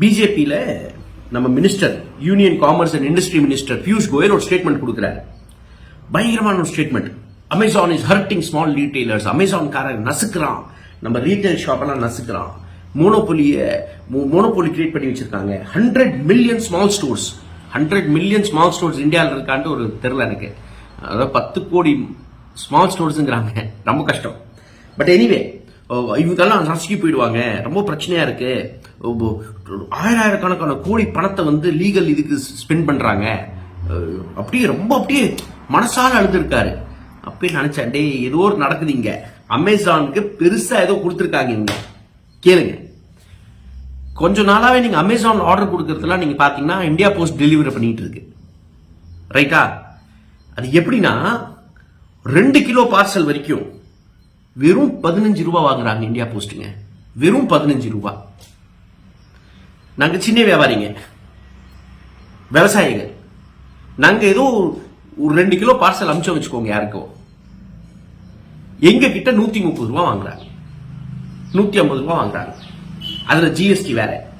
பிஜேபியில் நம்ம minister union commerce and industry minister Piyush Goyal ஒரு ஸ்டேட்மெண்ட் கொடுக்குறாரு. பயங்கரமான ஒரு statement Amazon is hurting small retailers Amazon காரன் நசுக்கிறான். நம்ம ரீட்டைல் ஷாப்பெல்லாம் நசுக்கிறான். மோனோபொலியை மோனோபொலி கிரியேட் பண்ணி வச்சிருக்காங்க. Hundred million small stores hundred million small stores இந்தியாவில் இருக்கான்ட்டு ஒரு தெரில எனக்கு அதாவது பத்து கோடி ஸ்மால் ஸ்டோர்ஸுங்கிறாங்க ரொம்ப கஷ்டம். பட் எனிவே இவங்கெல்லாம் நசுக்கி போயிடுவாங்க. ரொம்ப பிரச்சனையா இருக்கு. ஆயிரக்கணக்கான கோடி பணத்தை வந்து லீகல் இதுக்கு ஸ்பெண்ட் பண்றாங்க. அப்படியே ரொம்ப அப்படியே மனசால அழுதுருக்காரு. அப்படியே நினைச்சேன் டேய் ஏதோ ஒரு நடக்குது இங்க. அமேசானுக்கு பெருசா ஏதோ கொடுத்துருக்காங்க இங்க கேளுங்க. கொஞ்ச நாளாவே நீங்க அமேசான் ஆர்டர் கொடுக்கறதுலாம் நீங்க பாத்தீங்கன்னா இந்தியா போஸ்ட் டெலிவரி பண்ணிட்டு இருக்கு. ரைட்டா அது எப்படின்னா ரெண்டு கிலோ பார்சல் வரைக்கும் வெறும் பதினஞ்சு ரூபா வாங்குறாங்க இந்தியா போஸ்ட்டுங்க வெறும் பதினஞ்சு ரூபா. நாங்க சின்ன வியாபாரிங்க. விவசாயிகள் நாங்க ஏதோ ஒரு ரெண்டு கிலோ பார்சல் அமிச்சம் வச்சுக்கோங்க யாருக்கோ. எங்க கிட்ட நூத்தி முப்பது ரூபா வாங்குறாங்க. நூத்தி ஐம்பது ரூபா வாங்குறாங்க. அதுல ஜிஎஸ்டி வேற.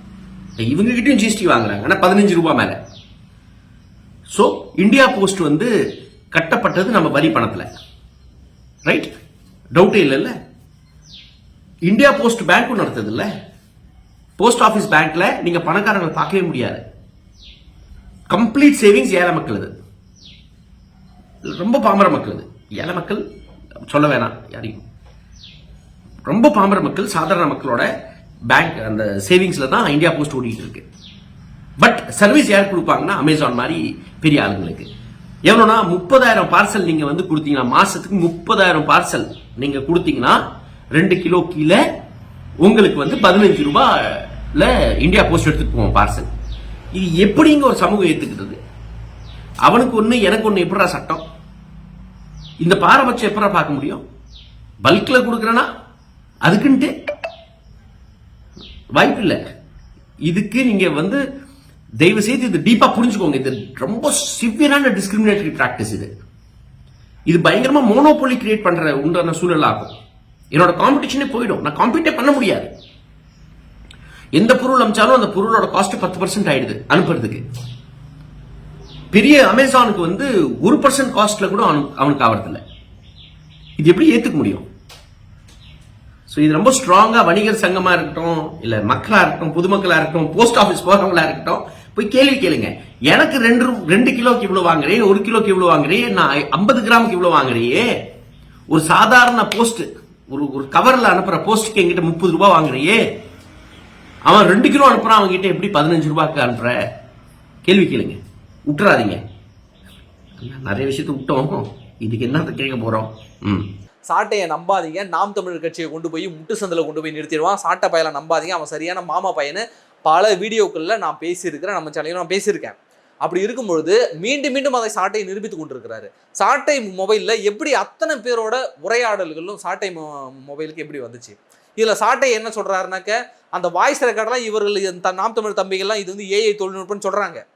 இவங்க கிட்டயும் ஜிஎஸ்டி வாங்குறாங்க. ஆனா பதினஞ்சு ரூபாய் மேல. சோ இந்தியா போஸ்ட் வந்து கட்டப்பட்டது நம்ம வரி பணத்துல. ரைட் டவுட்டே இல்லைல்ல? இந்தியா போஸ்ட் பேங்க் நடத்துது இல்லை போஸ்ட் ஆஃபீஸ் பேங்க்ல நீங்க பணக்காரங்களை பார்க்கவே முடியாது. கம்ப்ளீட் சேவிங்ஸ் ஏழை மக்கள் இது ரொம்ப பாமர மக்கள் இது ஏழை மக்கள் சொல்ல வேணாம் யாரையும். ரொம்ப பாமர மக்கள் சாதாரண மக்களோட பேங்க் அந்த சேவிங்ஸ்ல தான் இந்தியா போஸ்ட் ஓடிட்டு இருக்கு. பட் சர்வீஸ் யார் கொடுப்பாங்கன்னா அமேசான் மாதிரி பெரிய ஆளுங்களுக்கு. எவ்வளோனா முப்பதாயிரம் பார்சல் நீங்க வந்து கொடுத்தீங்கன்னா மாசத்துக்கு முப்பதாயிரம் பார்சல் நீங்க கொடுத்தீங்கன்னா ரெண்டு கிலோ கீழே உங்களுக்கு வந்து பதினஞ்சு ரூபாயில் இந்தியா போஸ்ட் எடுத்துட்டு போவோம் பார்சல் இது எப்படிங்க ஒரு சமூகம் ஏத்துக்கிட்டது? அவனுக்கு ஒண்ணு எனக்கு ஒண்ணு எப்படா சட்டம்? இந்த பாரபட்சம் எப்படா பார்க்க முடியும்? பல்க்ல கொடுக்குறேன்னா அதுக்குன்ட்டு? வாய்ப்பு இல்லை இதுக்கு நீங்க வந்து தயவு செய்து இது டீப்பா புரிஞ்சுக்கோங்க. இது ரொம்ப சிவியரான டிஸ்கிரிமினேட்டரி பிராக்டிஸ் இது. இது பயங்கரமா மோனோபோலி கிரியேட் பண்ற உண்டான சூழல் ஆகும். என்னோட காம்படிஷனே போயிடும். நான் காம்பீட்டே பண்ண முடியாது. எந்த பொருள் அமிச்சாலும் அந்த பொருளோட காஸ்ட் பத்து பர்சன்ட் ஆயிடுது அனுப்புறதுக்கு. பெரிய அமேசானுக்கு வந்து ஒரு பர்சன்ட் காஸ்ட்ல கூட அவனுக்கு அவனுக்கு இல்லை இது எப்படி ஏத்துக்க முடியும்? ஸோ இது ரொம்ப ஸ்ட்ராங்காக வணிகர் சங்கமாக இருக்கட்டும் இல்லை மக்களாக இருக்கட்டும் பொதுமக்களாக இருக்கட்டும் போஸ்ட் ஆஃபீஸ் போகிறவங்களாக இருக்கட்டும் போய் கேள்வி கேளுங்க. எனக்கு ரெண்டு ரெண்டு கிலோக்கு இவ்வளோ வாங்குறேன் ஒரு கிலோக்கு இவ்வளோ வாங்குறேன் நான் ஐம்பது கிராமுக்கு இவ்வளோ வாங்குறியே? ஒரு சாதாரண போஸ்ட் ஒரு ஒரு கவரில் அனுப்புகிற போஸ்ட்டுக்கு எங்கிட்ட முப்பது ரூபாய் வாங்குறியே? அவன் ரெண்டு கிலோ அனுப்புறான் அவங்ககிட்ட எப்படி பதினஞ்சு ரூபாய்க்கு அனுப்புற? கேள்வி கேளுங்க. விட்டுறாதீங்க நிறைய விஷயத்த விட்டோம். இதுக்கு என்னத்த கேட்க போகிறோம் ம். சாட்டையை நம்பாதீங்க. நாம் தமிழர் கட்சியை கொண்டு போய் முட்டு சந்தில் கொண்டு போய் நிறுத்திடுவான். சாட்டை பயலை நம்பாதீங்க. அவன் சரியான மாமா பையனு பல வீடியோக்களில் நான் பேசியிருக்கிறேன். நம்ம சேனலில் நான் பேசியிருக்கேன். அப்படி இருக்கும்பொழுது மீண்டும் மீண்டும் அதை சாட்டையை நிரூபித்து கொண்டிருக்கிறாரு. சாட்டை மொபைலில் எப்படி அத்தனை பேரோட உரையாடல்களும் சாட்டை மொபைலுக்கு எப்படி வந்துச்சு? இதில் சாட்டை என்ன சொல்கிறாருனாக்க அந்த வாய்ஸ் ரெக்கார்டெலாம் இவர்கள் இந்த நாம் தமிழ் தம்பிகள்லாம் இது வந்து ஏஐ தொழில்நுட்பம்னு சொல்கிறாங்க